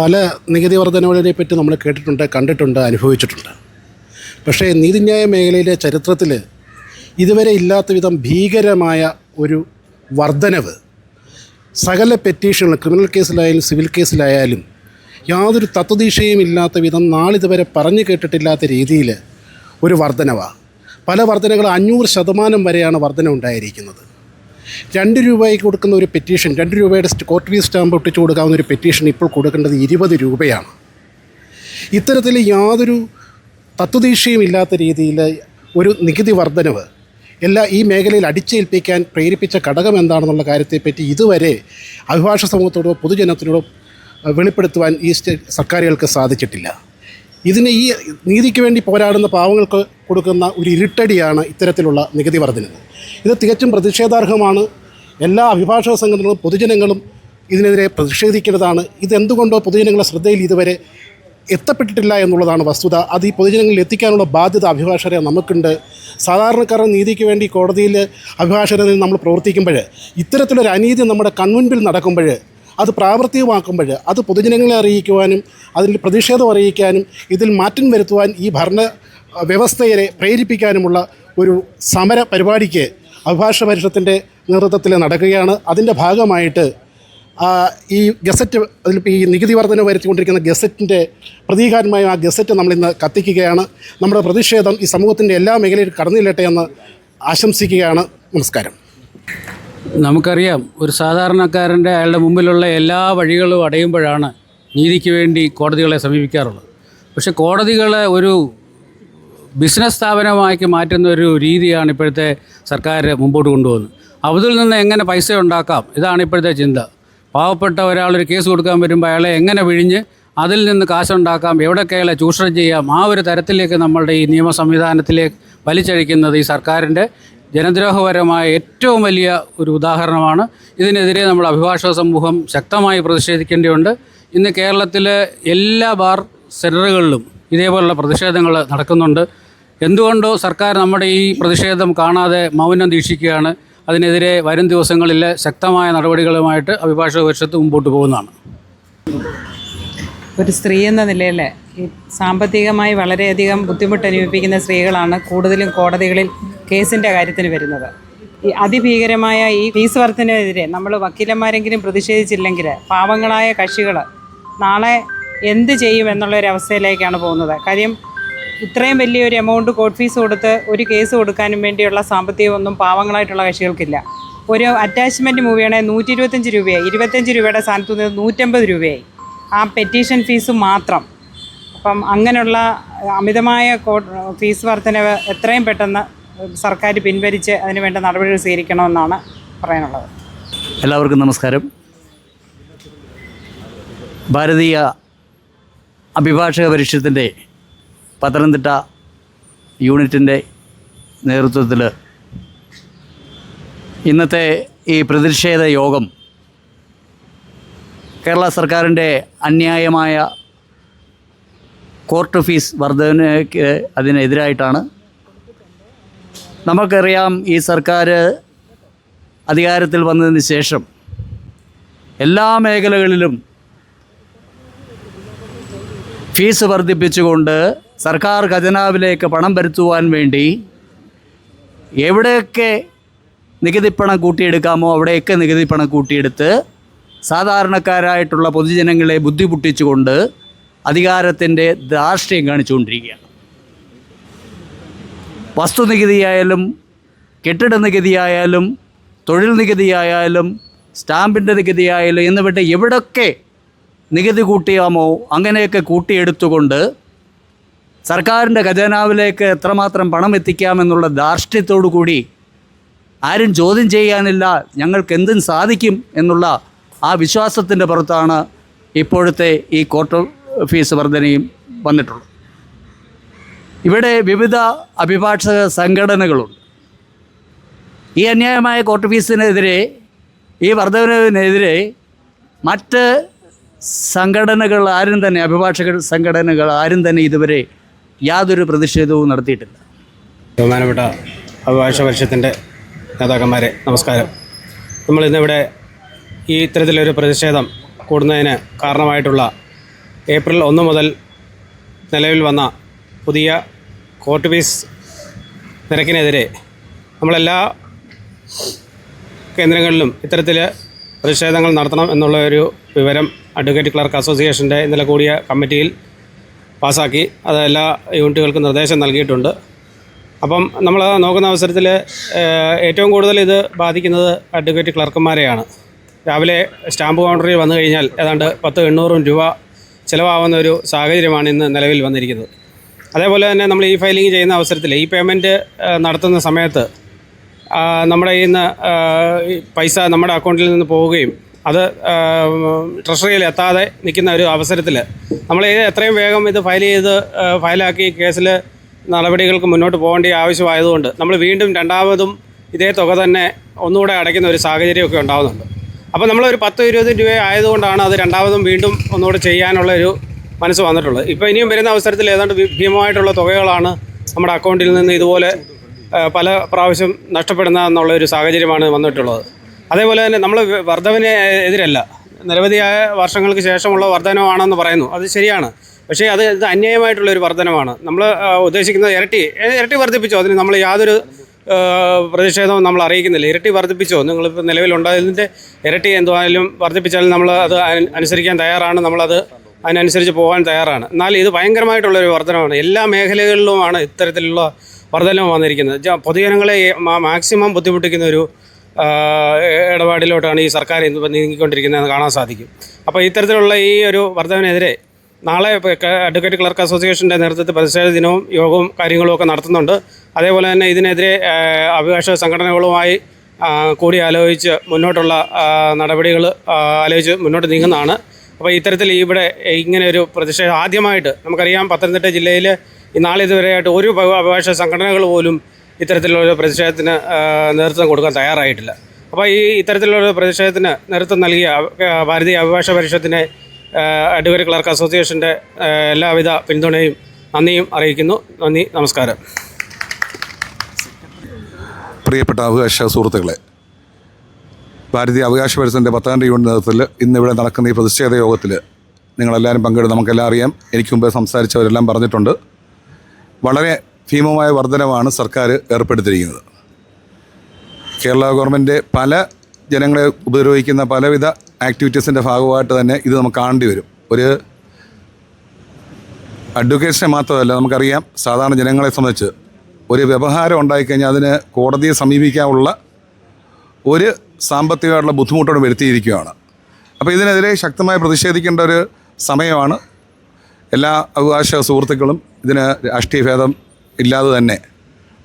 പല നികുതി വർധനകളെ പറ്റി നമ്മൾ കേട്ടിട്ടുണ്ട് കണ്ടിട്ടുണ്ട് അനുഭവിച്ചിട്ടുണ്ട്. പക്ഷേ നീതിന്യായ മേഖലയിലെ ചരിത്രത്തിൽ ഇതുവരെ ഇല്ലാത്ത വിധം ഭീകരമായ ഒരു വർധനവ് സകല പെറ്റീഷനുകൾ ക്രിമിനൽ കേസിലായാലും സിവിൽ കേസിലായാലും യാതൊരു തത്വദീക്ഷയും ഇല്ലാത്ത വിധം നാളിതുവരെ പറഞ്ഞു കേട്ടിട്ടില്ലാത്ത രീതിയിൽ ഒരു വർധനവാണ് പല വർധനകൾ അഞ്ഞൂറ് ശതമാനം വരെയാണ് വർധന ഉണ്ടായിരിക്കുന്നത് രണ്ട് രൂപയ്ക്ക് കൊടുക്കുന്ന ഒരു പെറ്റീഷൻ രണ്ട് രൂപയുടെ ഫീസ് സ്റ്റാമ്പ് ഒട്ടിച്ചു കൊടുക്കാവുന്ന ഒരു പെറ്റീഷൻ ഇപ്പോൾ കൊടുക്കേണ്ടത് ഇരുപത് രൂപയാണ്. ഇത്തരത്തിൽ യാതൊരു തത്വദീക്ഷയും ഇല്ലാത്ത രീതിയിൽ ഒരു നികുതി വർധനവ് എല്ലാ ഈ മേഖലയിൽ അടിച്ചേൽപ്പിക്കാൻ പ്രേരിപ്പിച്ച ഘടകം എന്താണെന്നുള്ള കാര്യത്തെപ്പറ്റി ഇതുവരെ അഭിഭാഷക സമൂഹത്തോടോ പൊതുജനത്തിനോടോ വെളിപ്പെടുത്തുവാൻ ഈ സർക്കാരുകൾക്ക് സാധിച്ചിട്ടില്ല. ഇതിന് ഈ നീതിക്ക് വേണ്ടി പോരാടുന്ന പാവങ്ങൾക്ക് കൊടുക്കുന്ന ഒരു ഇരുട്ടടിയാണ് ഇത്തരത്തിലുള്ള നികുതി വർധനവ്. ഇത് തികച്ചും പ്രതിഷേധാർഹമാണ്. എല്ലാ അഭിഭാഷക സംഘടനകളും പൊതുജനങ്ങളും ഇതിനെതിരെ പ്രതിഷേധിക്കേണ്ടതാണ്. ഇതെന്തുകൊണ്ടോ പൊതുജനങ്ങളുടെ ശ്രദ്ധയിൽ ഇതുവരെ എത്തപ്പെട്ടിട്ടില്ല എന്നുള്ളതാണ് വസ്തുത. അത് ഈ പൊതുജനങ്ങളിൽ എത്തിക്കാനുള്ള ബാധ്യത അഭിഭാഷകരെ നമുക്കുണ്ട്. സാധാരണക്കാരുടെ നീതിക്ക് വേണ്ടി കോടതിയിൽ അഭിഭാഷകരെ നമ്മൾ പ്രവർത്തിക്കുമ്പോൾ ഇത്തരത്തിലൊരു അനീതി നമ്മുടെ കൺമുൻപിൽ നടക്കുമ്പോൾ അത് പ്രാവർത്തികമാക്കുമ്പോൾ അത് പൊതുജനങ്ങളെ അറിയിക്കുവാനും അതിൽ പ്രതിഷേധം അറിയിക്കാനും ഇതിൽ മാറ്റം വരുത്തുവാൻ ഈ ഭരണ വ്യവസ്ഥയെ പ്രേരിപ്പിക്കാനുമുള്ള ഒരു സമര പരിപാടിക്ക് അഭിഭാഷക പരിഷത്തിന്റെ നേതൃത്വത്തിൽ നടക്കുകയാണ്. അതിന്റെ ഭാഗമായിട്ട് ഈ ഗസറ്റ് അതിൽ ഈ നികുതി വർധന വരുത്തിക്കൊണ്ടിരിക്കുന്ന ഗസറ്റിന്റെ പ്രതീകാരമായ ആ ഗസറ്റ് നമ്മളിന്ന് കത്തിക്കുകയാണ്. നമ്മുടെ പ്രതിഷേധം ഈ സമൂഹത്തിന്റെ എല്ലാ മേഖലയിലും കടന്നില്ലട്ടെ എന്ന് ആശംസിക്കുകയാണ്. നമസ്കാരം. നമുക്കറിയാം ഒരു സാധാരണക്കാരന്റെ അയാളുടെ മുമ്പിലുള്ള എല്ലാ വഴികളും അടയുമ്പോഴാണ് നീതിക്ക് വേണ്ടി കോടതികളെ സമീപിക്കാറുള്ളത്. പക്ഷേ കോടതികളെ ഒരു ബിസിനസ് സ്ഥാപനമാക്കി മാറ്റുന്ന ഒരു രീതിയാണ് ഇപ്പോഴത്തെ സർക്കാർ മുമ്പോട്ട് കൊണ്ടുപോകുന്നത്. അതിൽ നിന്ന് എങ്ങനെ പൈസ ഉണ്ടാക്കാം? ഇതാണ് ഇപ്പോഴത്തെ ചിന്ത. പാവപ്പെട്ട ഒരാളൊരു കേസ് കൊടുക്കാൻ വരുമ്പോൾ അയാളെ എങ്ങനെ വിഴിഞ്ഞ് അതിൽ നിന്ന് കാശുണ്ടാക്കാം? എവിടെയൊക്കെ അയാളെ ചൂഷണം ചെയ്യാം? ആ ഒരു തരത്തിലേക്ക് നമ്മളുടെ ഈ നിയമ സംവിധാനത്തിലേക്ക് വലിച്ചഴിക്കുന്നത് ഈ സർക്കാരിന്റെ ജനദ്രോഹപരമായ ഏറ്റവും വലിയ ഒരു ഉദാഹരണമാണ്. ഇതിനെതിരെ നമ്മൾ അഭിഭാഷക സമൂഹം ശക്തമായി പ്രതിഷേധിക്കേണ്ടതുണ്ട്. ഇന്ന് കേരളത്തിലെ എല്ലാ ബാർ സെന്ററുകളിലും ഇതേപോലുള്ള പ്രതിഷേധങ്ങൾ നടക്കുന്നുണ്ട്. എന്തുകൊണ്ടോ സർക്കാർ നമ്മുടെ ഈ പ്രതിഷേധം കാണാതെ മൗനം ദീക്ഷിക്കുകയാണ്. അതിനെതിരെ വരും ദിവസങ്ങളിൽ ശക്തമായ നടപടികളുമായിട്ട് അഭിഭാഷക പരിഷത്ത് മുമ്പോട്ട് പോകുന്നതാണ്. ഒരു സ്ത്രീ എന്ന നിലയിൽ ഈ സാമ്പത്തികമായി വളരെയധികം ബുദ്ധിമുട്ട് അനുഭവിക്കുന്ന സ്ത്രീകളാണ് കൂടുതലും കോടതികളിൽ കേസിന്റെ കാര്യത്തിന് വരുന്നത്. ഈ അതിഭീകരമായ ഈ ഫീസ് വർധനെതിരെ നമ്മൾ വക്കീലന്മാരെങ്കിലും പ്രതിഷേധിച്ചില്ലെങ്കിൽ പാവങ്ങളായ കക്ഷികൾ നാളെ എന്ത് ചെയ്യും എന്നുള്ളൊരവസ്ഥയിലേക്കാണ് പോകുന്നത്. കാര്യം ഇത്രയും വലിയൊരു എമൗണ്ട് കോർട്ട് ഫീസ് കൊടുത്ത് ഒരു കേസ് കൊടുക്കാനും വേണ്ടിയുള്ള സാമ്പത്തികമൊന്നും പാവങ്ങളായിട്ടുള്ള കക്ഷികൾക്കില്ല. ഒരു അറ്റാച്ച്മെന്റ് മൂവിയാണെങ്കിൽ നൂറ്റി ഇരുപത്തഞ്ച് രൂപയായി. ഇരുപത്തഞ്ച് രൂപയുടെ സ്ഥാനത്ത് നിന്ന് നൂറ്റമ്പത് രൂപയായി. ആ പെറ്റീഷൻ ഫീസ് മാത്രം. അപ്പം അങ്ങനെയുള്ള അമിതമായ ഫീസ് വർധനവ് എത്രയും പെട്ടെന്ന് സർക്കാർ പിൻവലിച്ച് അതിന് വേണ്ട നടപടികൾ സ്വീകരിക്കണമെന്നാണ് പറയാനുള്ളത്. എല്ലാവർക്കും നമസ്കാരം. ഭാരതീയ അഭിഭാഷക പരിഷത്തിന്റെ പത്തനംതിട്ട യൂണിറ്റിന്റെ നേതൃത്വത്തിൽ ഇന്നത്തെ ഈ പ്രതിഷേധ യോഗം കേരള സർക്കാരിന്റെ അന്യായമായ കോർട്ട് ഫീസ് വർധനയ്ക്ക് അതിനെതിരായിട്ടാണ്. നമുക്കറിയാം ഈ സർക്കാർ അധികാരത്തിൽ വന്നതിന് ശേഷം എല്ലാ മേഖലകളിലും ഫീസ് വർദ്ധിപ്പിച്ചുകൊണ്ട് സർക്കാർ ഖജനാവിലേക്ക് പണം വരുത്തുവാൻ വേണ്ടി എവിടെയൊക്കെ നികുതിപ്പണം കൂട്ടിയെടുക്കാമോ അവിടെയൊക്കെ നികുതിപ്പണം കൂട്ടിയെടുത്ത് സാധാരണക്കാരായിട്ടുള്ള പൊതുജനങ്ങളെ ബുദ്ധിമുട്ടിച്ചുകൊണ്ട് അധികാരത്തിന്റെ ധാർഷ്ട്യം കാണിച്ചുകൊണ്ടിരിക്കുകയാണ്. വസ്തുനികുതിയായാലും കെട്ടിട നികുതിയായാലും തൊഴിൽ നികുതിയായാലും സ്റ്റാമ്പിന്റെ നികുതിയായാലും എന്നിവിടെ എവിടൊക്കെ നികുതി കൂട്ടിയാമോ? അങ്ങനെയൊക്കെ കൂട്ടിയെടുത്തുകൊണ്ട് സർക്കാരിന്റെ ഖജനാവിലേക്ക് എത്രമാത്രം പണം എത്തിക്കാമെന്നുള്ള ധാർഷ്ട്യത്തോടു കൂടി ആരും ചോദ്യം ചെയ്യാനില്ല ഞങ്ങൾക്ക് എന്തും സാധിക്കും എന്നുള്ള ആ വിശ്വാസത്തിന്റെ പുറത്താണ് ഇപ്പോഴത്തെ ഈ കോർട്ട് ഫീസ് വർധനയും വന്നിട്ടുള്ളത്. ഇവിടെ വിവിധ അഭിഭാഷക സംഘടനകളുണ്ട്. ഈ അന്യായമായ കോർട്ട് ഫീസിനെതിരെ ഈ വർധനവിനെതിരെ മറ്റ് സംഘടനകൾ ആരും തന്നെ അഭിഭാഷക സംഘടനകൾ ആരും തന്നെ ഇതുവരെ യാതൊരു പ്രതിഷേധവും നടത്തിയിട്ടില്ല. ബഹുമാനപ്പെട്ട അഭിഭാഷക പരിഷത്തിന്റെ നേതാക്കന്മാരെ നമസ്കാരം. നമ്മൾ ഇന്നിവിടെ ഈ ഇത്തരത്തിലൊരു പ്രതിഷേധം കൂടുന്നതിന് കാരണമായിട്ടുള്ള ഏപ്രിൽ ഒന്ന് മുതൽ നിലവിൽ വന്ന പുതിയ കോർട്ട് ഫീസ് നിരക്കിനെതിരെ നമ്മളെല്ലാ കേന്ദ്രങ്ങളിലും ഇത്തരത്തിൽ പ്രതിഷേധങ്ങൾ നടത്തണം എന്നുള്ള ഒരു വിവരം അഡ്വക്കേറ്റ് ക്ലർക്ക് അസോസിയേഷന്റെ ഇന്നലെ കൂടിയ കമ്മിറ്റിയിൽ പാസ്സാക്കി. അത് എല്ലാ യൂണിറ്റുകൾക്കും നിർദ്ദേശം നൽകിയിട്ടുണ്ട്. അപ്പം നമ്മൾ നോക്കുന്ന അവസരത്തിൽ ഏറ്റവും കൂടുതൽ ഇത് ബാധിക്കുന്നത് അഡ്വക്കേറ്റ് ക്ലർക്കുമാരെയാണ് രാവിലെ സ്റ്റാമ്പ് കൗണ്ടറിൽ വന്നു കഴിഞ്ഞാൽ ഏതാണ്ട് പത്ത് എണ്ണൂറും രൂപ ചിലവാകുന്ന ഒരു സാഹചര്യമാണ് ഇന്ന് നിലവിൽ വന്നിരിക്കുന്നത്. അതേപോലെ തന്നെ നമ്മൾ ഈ ഫയലിംഗ് ചെയ്യുന്ന അവസരത്തിൽ ഈ പേയ്മെന്റ് നടത്തുന്ന സമയത്ത് നമ്മുടെ ഇന്ന് പൈസ നമ്മുടെ അക്കൗണ്ടിൽ നിന്ന് പോവുകയും അത് ട്രഷറിയിൽ എത്താതെ നിൽക്കുന്ന ഒരു അവസരത്തിൽ നമ്മൾ ഇത് എത്രയും വേഗം ഇത് ഫയൽ ചെയ്ത് ഫയലാക്കി കേസിൽ നടപടികൾക്ക് മുന്നോട്ട് പോകേണ്ട ആവശ്യമായതുകൊണ്ട് നമ്മൾ വീണ്ടും രണ്ടാമതും ഇതേ തുക തന്നെ ഒന്നുകൂടെ അടയ്ക്കുന്ന ഒരു സാഹചര്യമൊക്കെ ഉണ്ടാകുന്നുണ്ട് അപ്പോൾ നമ്മളൊരു പത്ത് ഇരുപത് രൂപ ആയതുകൊണ്ടാണ് അത് രണ്ടാമതും വീണ്ടും ഒന്നുകൂടെ ചെയ്യാനുള്ള ഒരു മനസ്സ് വന്നിട്ടുള്ളത്. ഇപ്പോൾ ഇനിയും വരുന്ന അവസരത്തിൽ ഏതാണ്ട് ഭീമമായിട്ടുള്ള തുകകളാണ് നമ്മുടെ അക്കൗണ്ടിൽ നിന്ന് ഇതുപോലെ പല പ്രാവശ്യം നഷ്ടപ്പെടുന്ന എന്നുള്ള ഒരു സാഹചര്യമാണ് വന്നിട്ടുള്ളത്. അതേപോലെ തന്നെ നമ്മൾ വർധവിന് എതിരല്ല. നിരവധിയായ വർഷങ്ങൾക്ക് ശേഷമുള്ള വർധനമാണെന്ന് പറയുന്നു. അത് ശരിയാണ്. പക്ഷേ അത് ഇത് അന്യായമായിട്ടുള്ള ഒരു വർധനമാണ് നമ്മൾ ഉദ്ദേശിക്കുന്നത് ഇരട്ടി ഇരട്ടി വർദ്ധിപ്പിച്ചോ? അതിന് നമ്മൾ യാതൊരു പ്രതിഷേധവും നമ്മൾ അറിയിക്കുന്നില്ല. ഇരട്ടി വർദ്ധിപ്പിച്ചോ? നിങ്ങളിപ്പോൾ നിലവിലുണ്ടായതിന്റെ ഇരട്ടി എന്തുവായാലും വർദ്ധിപ്പിച്ചാലും നമ്മൾ അത് അനു- അനുസരിക്കാൻ തയ്യാറാണ്. നമ്മളത് അതിനനുസരിച്ച് പോകാൻ തയ്യാറാണ്. എന്നാൽ ഇത് ഭയങ്കരമായിട്ടുള്ളൊരു വർധനമാണ് എല്ലാ മേഖലകളിലുമാണ് ഇത്തരത്തിലുള്ള വർധനം വന്നിരിക്കുന്നത്. പൊതുജനങ്ങളെ മാക്സിമം ബുദ്ധിമുട്ടിക്കുന്ന ഒരു ഇടപാടിലോട്ടാണ് ഈ സർക്കാർ ഇന്ന് നീങ്ങിക്കൊണ്ടിരിക്കുന്നതെന്ന് കാണാൻ സാധിക്കും. അപ്പോൾ ഇത്തരത്തിലുള്ള ഈ ഒരു വർധനവിനെതിരെ നാളെ അഡ്വക്കേറ്റ് ക്ലർക്ക് അസോസിയേഷന്റെ നേതൃത്വത്തിൽ പ്രതിഷേധ ദിനവും യോഗവും കാര്യങ്ങളും ഒക്കെ നടത്തുന്നുണ്ട്. അതേപോലെ തന്നെ ഇതിനെതിരെ അഭിഭാഷക സംഘടനകളുമായി കൂടി ആലോചിച്ച് മുന്നോട്ടുള്ള നടപടികൾ ആലോചിച്ച് മുന്നോട്ട് നീങ്ങുന്നതാണ്. അപ്പോൾ ഇത്തരത്തിൽ ഇവിടെ ഇങ്ങനെ ഒരു പ്രതിഷേധം ആദ്യമായിട്ട് നമുക്കറിയാം പത്തനംതിട്ട ജില്ലയിൽ നാളെ ഇതുവരെയായിട്ട് ഒരു അഭി- അഭിഭാഷക സംഘടനകൾ പോലും ഇത്തരത്തിലുള്ള പ്രതിഷേധത്തിന് നേതൃത്വം കൊടുക്കാൻ തയ്യാറായിട്ടില്ല. അപ്പോൾ ഈ ഇത്തരത്തിലുള്ള പ്രതിഷേധത്തിന് നേതൃത്വം നൽകിയ ഭാരതീയ അഭിഭാഷക പരിഷത്തിനെ ആ, അഡ്വക്കേറ്റ് ക്ലർക്ക് അസോസിയേഷന്റെ എല്ലാവിധ പിന്തുണയും നന്ദിയും അറിയിക്കുന്നു. നന്ദി നമസ്കാരം. പ്രിയപ്പെട്ട അവകാശ സുഹൃത്തുക്കളെ ഭാരതീയ അവകാശ പരിസരത്തിന്റെ പത്താം യൂണിറ്റ് നേതൃത്വത്തിൽ ഇന്നിവിടെ നടക്കുന്ന ഈ പ്രതിഷേധ യോഗത്തിൽ നിങ്ങളെല്ലാവരും പങ്കെടുത്ത് നമുക്കെല്ലാം അറിയാം. എനിക്ക് മുമ്പേ സംസാരിച്ചവരെല്ലാം പറഞ്ഞിട്ടുണ്ട്. വളരെ ഭീമമായ വർധനമാണ് സർക്കാർ ഏർപ്പെടുത്തിയിരിക്കുന്നത്. കേരള ഗവൺമെന്റ് പല ജനങ്ങളെ ഉപദ്രവിക്കുന്ന പലവിധ ആക്ടിവിറ്റീസിന്റെ ഭാഗമായിട്ട് തന്നെ ഇത് നമുക്ക് കാണേണ്ടി വരും. ഒരു അഡ്വക്കേഷനെ മാത്രമല്ല നമുക്കറിയാം സാധാരണ ജനങ്ങളെ സംബന്ധിച്ച് ഒരു വ്യവഹാരം ഉണ്ടായിക്കഴിഞ്ഞാൽ അതിന് കോടതിയെ സമീപിക്കാനുള്ള ഒരു സാമ്പത്തികമായിട്ടുള്ള ബുദ്ധിമുട്ടോട് വരുത്തിയിരിക്കുകയാണ്. അപ്പോൾ ഇതിനെതിരെ ശക്തമായി പ്രതിഷേധിക്കേണ്ട ഒരു സമയമാണ്. എല്ലാ അവകാശ സുഹൃത്തുക്കളും ഇതിന് രാഷ്ട്രീയ ഭേദം ഇല്ലാതെ തന്നെ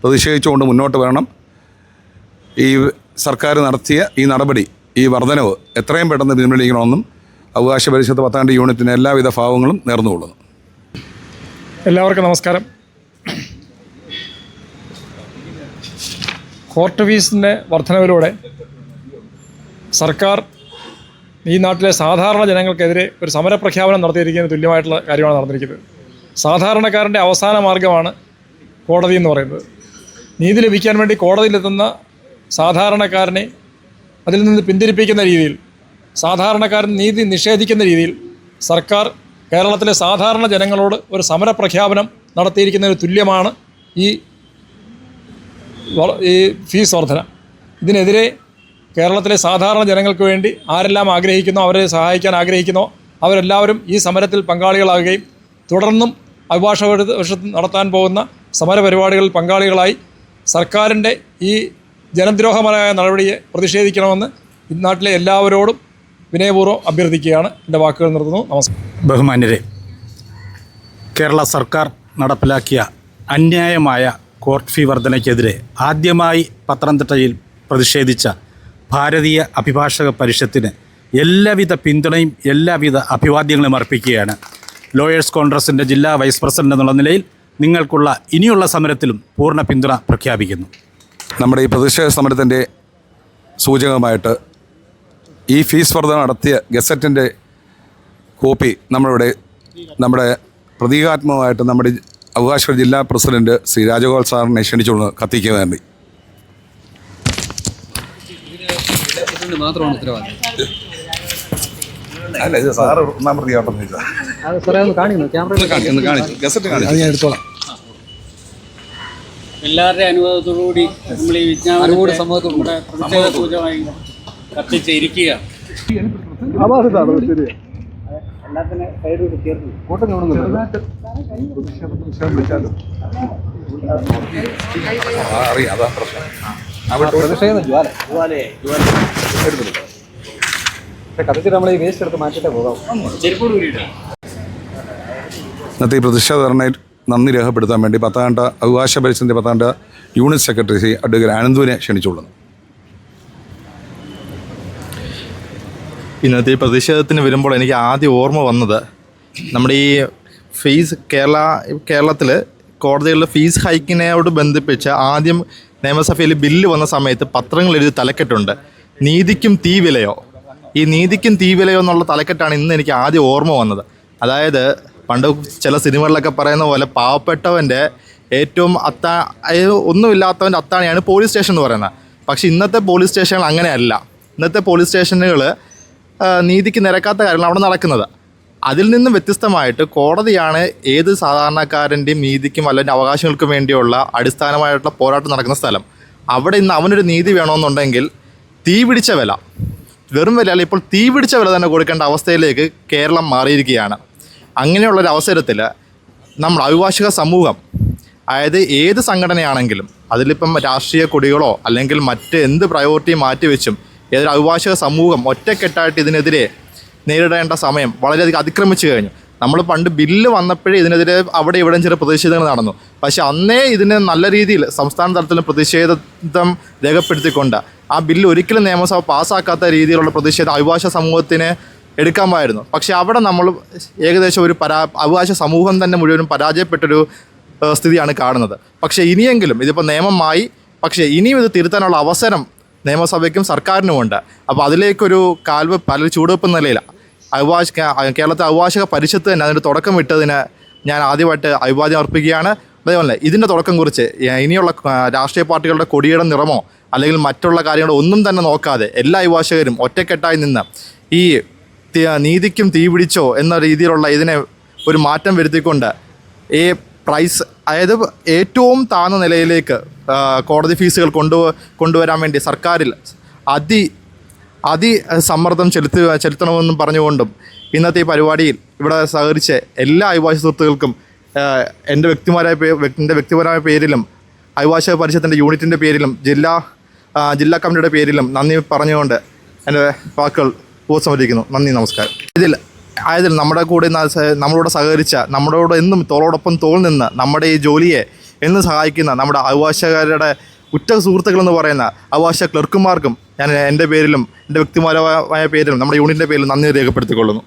പ്രതിഷേധിച്ചുകൊണ്ട് മുന്നോട്ട് വരണം. ഈ സർക്കാർ നടത്തിയ ഈ നടപടി ഈ വർധനവ് എത്രയും പെട്ടെന്ന് പിൻവലിക്കണമെന്നും അവകാശ പരിഷത്ത് പത്താണ്ട് യൂണിറ്റിന് എല്ലാവിധ ഭാവങ്ങളും നേർന്നുകൊള്ളുന്നു. എല്ലാവർക്കും നമസ്കാരം. കോർട്ട് ഫീസിന്റെ വർധനവിലൂടെ സർക്കാർ ഈ നാട്ടിലെ സാധാരണ ജനങ്ങൾക്കെതിരെ ഒരു സമരപ്രഖ്യാപനം നടത്തിയിരിക്കുന്നതിന് തുല്യമായിട്ടുള്ള കാര്യമാണ് നടന്നിരിക്കുന്നത്. സാധാരണക്കാരന്റെ അവസാന മാർഗമാണ് കോടതി എന്ന് പറയുന്നത്. നീതി ലഭിക്കാൻ വേണ്ടി കോടതിയിലെത്തുന്ന സാധാരണക്കാരനെ അതിൽ നിന്ന് പിന്തിരിപ്പിക്കുന്ന രീതിയിൽ സാധാരണക്കാരൻ നീതി നിഷേധിക്കുന്ന രീതിയിൽ സർക്കാർ കേരളത്തിലെ സാധാരണ ജനങ്ങളോട് ഒരു സമരപ്രഖ്യാപനം നടത്തിയിരിക്കുന്നതിന് തുല്യമാണ് ഈ ഈ ഫീസ് വർധന. ഇതിനെതിരെ കേരളത്തിലെ സാധാരണ ജനങ്ങൾക്ക് വേണ്ടി ആരെല്ലാം ആഗ്രഹിക്കുന്നോ അവരെ സഹായിക്കാൻ ആഗ്രഹിക്കുന്നോ അവരെല്ലാവരും ഈ സമരത്തിൽ പങ്കാളികളാകുകയും തുടർന്നും അഭിഭാഷക നടത്താൻ പോകുന്ന സമര പരിപാടികളിൽ പങ്കാളികളായി സർക്കാരിന്റെ ഈ ജനദ്രോഹപരമായ നടപടിയെ പ്രതിഷേധിക്കണമെന്ന് നാട്ടിലെ എല്ലാവരോടും വിനയപൂർവം അഭ്യർത്ഥിക്കുകയാണ്. എന്റെ വാക്കുകൾ നിർത്തുന്നു. നമസ്കാരം. ബഹുമാന്യരെ കേരള സർക്കാർ നടപ്പിലാക്കിയ അന്യായമായ കോർട്ട് ഫീ വർധനയ്ക്കെതിരെ ആദ്യമായി പത്തനംതിട്ടയിൽ പ്രതിഷേധിച്ച ഭാരതീയ അഭിഭാഷക പരിഷത്തിന് എല്ലാവിധ പിന്തുണയും എല്ലാവിധ അഭിവാദ്യങ്ങളും അർപ്പിക്കുകയാണ്. ലോയേഴ്സ് കോൺഗ്രസിന്റെ ജില്ലാ വൈസ് പ്രസിഡന്റ് എന്നുള്ള നിലയിൽ നിങ്ങൾക്കുള്ള ഇനിയുള്ള സമരത്തിലും പൂർണ പിന്തുണ പ്രഖ്യാപിക്കുന്നു. നമ്മുടെ ഈ പ്രതിഷേധ സമരത്തിന്റെ സൂചകമായിട്ട് ഈ ഫീസ് വർധന നടത്തിയ ഗസറ്റിന്റെ കോപ്പി നമ്മളിവിടെ നമ്മുടെ പ്രതീകാത്മകമായിട്ട് നമ്മുടെ അവകാശ ജില്ലാ പ്രസിഡന്റ് ശ്രീ രാജഗോപാൽ സാറിനെ ക്ഷണിച്ചുകൊണ്ട് കത്തിക്കുക വേണ്ടി മാത്രമാണ് ഉത്തരവാദിത്വം അല്ല ഇത് സാറ് ഒന്നാം പ്രതിയാവട്ടെന്ന് ചോദിച്ചാൽ അത് ഞാൻ എടുത്തോളാം. എല്ലാവരുടെയും അനുവാദത്തോടുകൂടി നമ്മൾ ഈ പ്രതിഷേധ സൂചകമായി കത്തിച്ചിരിക്കുക. അറിയാം അതാ പ്രശ്നം. ഇന്നത്തെ ഈ പ്രതിഷേധ ധർണയിൽ നന്ദി രേഖപ്പെടുത്താൻ വേണ്ടി പത്താണ്ട അവകാശ പരിസ്ഥിതി പത്താണ്ട യൂണിറ്റ് സെക്രട്ടറി ശ്രീ അഡ്വക്കേറ്റ് ആനന്ദുവിനെ ക്ഷണിച്ചുകൊള്ളുന്നു. ഇന്നത്തെ ഈ പ്രതിഷേധത്തിന് വരുമ്പോൾ എനിക്ക് ആദ്യം ഓർമ്മ വന്നത് നമ്മുടെ ഈ ഫീസ് കേരള കേരളത്തിൽ കോടതികളിലെ ഫീസ് ഹൈക്കിനോട് ബന്ധിപ്പിച്ച് ആദ്യം നിയമസഭയിൽ ബില്ല് വന്ന സമയത്ത് പത്രങ്ങൾ എഴുതി തലക്കെട്ടുണ്ട്. നീതിക്കും തീ വിലയോ? ഈ നീതിക്കും തീവിലയോ എന്നുള്ള തലക്കെട്ടാണ് ഇന്ന് എനിക്ക് ആദ്യം ഓർമ്മ വന്നത്. അതായത് പണ്ട് ചില സിനിമകളിലൊക്കെ പറയുന്ന പോലെ പാവപ്പെട്ടവന്റെ ഏറ്റവും അത്താ ഒന്നുമില്ലാത്തവന്റെ അത്താണിയാണ് പോലീസ് സ്റ്റേഷൻ എന്ന് പറയുന്നത്. പക്ഷേ ഇന്നത്തെ പോലീസ് സ്റ്റേഷനുകൾ അങ്ങനെയല്ല. ഇന്നത്തെ പോലീസ് സ്റ്റേഷനുകൾ നീതിക്ക് നിരക്കാത്ത കാര്യങ്ങൾ അവിടെ നടക്കുന്നത്. അതിൽ നിന്നും വ്യത്യസ്തമായിട്ട് കോടതിയാണ് ഏത് സാധാരണക്കാരന്റെയും നീതിക്കും അല്ലെങ്കിൽ അവകാശങ്ങൾക്കും വേണ്ടിയുള്ള അടിസ്ഥാനമായിട്ടുള്ള പോരാട്ടം നടക്കുന്ന സ്ഥലം. അവിടെ ഇന്ന് അവനൊരു നീതി വേണമെന്നുണ്ടെങ്കിൽ തീ പിടിച്ച വില. വെറും വില അല്ല ഇപ്പോൾ തീ പിടിച്ച വില തന്നെ കൊടുക്കേണ്ട അവസ്ഥയിലേക്ക് കേരളം മാറിയിരിക്കുകയാണ്. അങ്ങനെയുള്ളൊരു അവസരത്തിൽ നമ്മൾ അഭിഭാഷക സമൂഹം അതായത് ഏത് സംഘടനയാണെങ്കിലും അതിലിപ്പം രാഷ്ട്രീയ കൊടികളോ അല്ലെങ്കിൽ മറ്റ് എന്ത് പ്രയോറിറ്റി മാറ്റിവെച്ചും ഏതൊരു അഭിഭാഷക സമൂഹം ഒറ്റക്കെട്ടായിട്ട് ഇതിനെതിരെ നേരിടേണ്ട സമയം വളരെയധികം അതിക്രമിച്ചു കഴിഞ്ഞു. നമ്മൾ പണ്ട് ബില്ല് വന്നപ്പോഴേ ഇതിനെതിരെ അവിടെ ഇവിടെ ചില പ്രതിഷേധങ്ങൾ നടന്നു. പക്ഷെ അന്നേ ഇതിന് നല്ല രീതിയിൽ സംസ്ഥാന തലത്തിൽ പ്രതിഷേധം രേഖപ്പെടുത്തിക്കൊണ്ട് ആ ബില്ല് ഒരിക്കലും നിയമസഭ പാസ്സാക്കാത്ത രീതിയിലുള്ള പ്രതിഷേധം അഭിഭാഷ സമൂഹത്തിന് എടുക്കാമായിരുന്നു. പക്ഷെ അവിടെ നമ്മൾ ഏകദേശം ഒരു പരാ അവകാശ സമൂഹം തന്നെ മുഴുവനും പരാജയപ്പെട്ടൊരു സ്ഥിതിയാണ് കാണുന്നത്. പക്ഷേ ഇനിയെങ്കിലും ഇതിപ്പോൾ നിയമമായി പക്ഷേ ഇനിയും ഇത് തിരുത്താനുള്ള അവസരം നിയമസഭയ്ക്കും സർക്കാരിനുമുണ്ട്. അപ്പോൾ അതിലേക്കൊരു കാൽവെപ്പ് അല്ലെങ്കിൽ ചൂടുവെപ്പ് നിലയിലാണ് അഭിഭാഷ കേരളത്തെ അഭിഭാഷക പരിഷത്ത് തന്നെ അതിന്റെ തുടക്കം ഇട്ടതിന് ഞാൻ ആദ്യമായിട്ട് അഭിവാദ്യം അർപ്പിക്കുകയാണ്. അതേപോലെ ഇതിന്റെ തുടക്കം കുറിച്ച് ഇനിയുള്ള രാഷ്ട്രീയ പാർട്ടികളുടെ കൊടിയുടെ നിറമോ അല്ലെങ്കിൽ മറ്റുള്ള കാര്യങ്ങളോ ഒന്നും തന്നെ നോക്കാതെ എല്ലാ അഭിഭാഷകരും ഒറ്റക്കെട്ടായി നിന്ന് ഈ നീതിക്കും തീ പിടിച്ചോ എന്ന രീതിയിലുള്ള ഇതിനെ ഒരു മാറ്റം വരുത്തിക്കൊണ്ട് ഈ പ്രൈസ് അതായത് ഏറ്റവും താഴ്ന്ന നിലയിലേക്ക് കോടതി ഫീസുകൾ കൊണ്ടു കൊണ്ടുവരാൻ വേണ്ടി സർക്കാരിൽ അതി അതി സമ്മർദ്ദം ചെലുത്തു ചെലുത്തണമെന്നും പറഞ്ഞുകൊണ്ടും ഇന്നത്തെ ഈ പരിപാടിയിൽ ഇവിടെ സഹകരിച്ച എല്ലാ അഭിഭാഷക സുഹൃത്തുക്കൾക്കും എന്റെ വ്യക്തിപരമായ എന്റെ വ്യക്തിപരമായ പേരിലും അഭിഭാഷക പരിഷത്തിന്റെ യൂണിറ്റിന്റെ പേരിലും ജില്ലാ ജില്ലാ കമ്മിറ്റിയുടെ പേരിലും നന്ദി പറഞ്ഞുകൊണ്ട് എന്റെ വാക്കുകൾ ഉപസംഹരിക്കുന്നു നന്ദി നമസ്കാരം. ഇതിൽ ആയതിൽ നമ്മുടെ കൂടെ നമ്മളോട് സഹകരിച്ച നമ്മളോട് എന്നും തോളോടൊപ്പം തോൾ നിന്ന് നമ്മുടെ ഈ ജോലിയെ എന്നും സഹായിക്കുന്ന നമ്മുടെ അഭിഭാഷകരുടെ ഉറ്റ സുഹൃത്തുക്കളെന്ന് പറയുന്ന അഭിഭാഷക ക്ലർക്കുമാർക്കും ഞാൻ എന്റെ പേരിലും എന്റെ വ്യക്തിപരമായ പേരിലും നമ്മുടെ യൂണിറ്റിന്റെ പേരിലും നന്ദി രേഖപ്പെടുത്തിക്കൊള്ളുന്നു.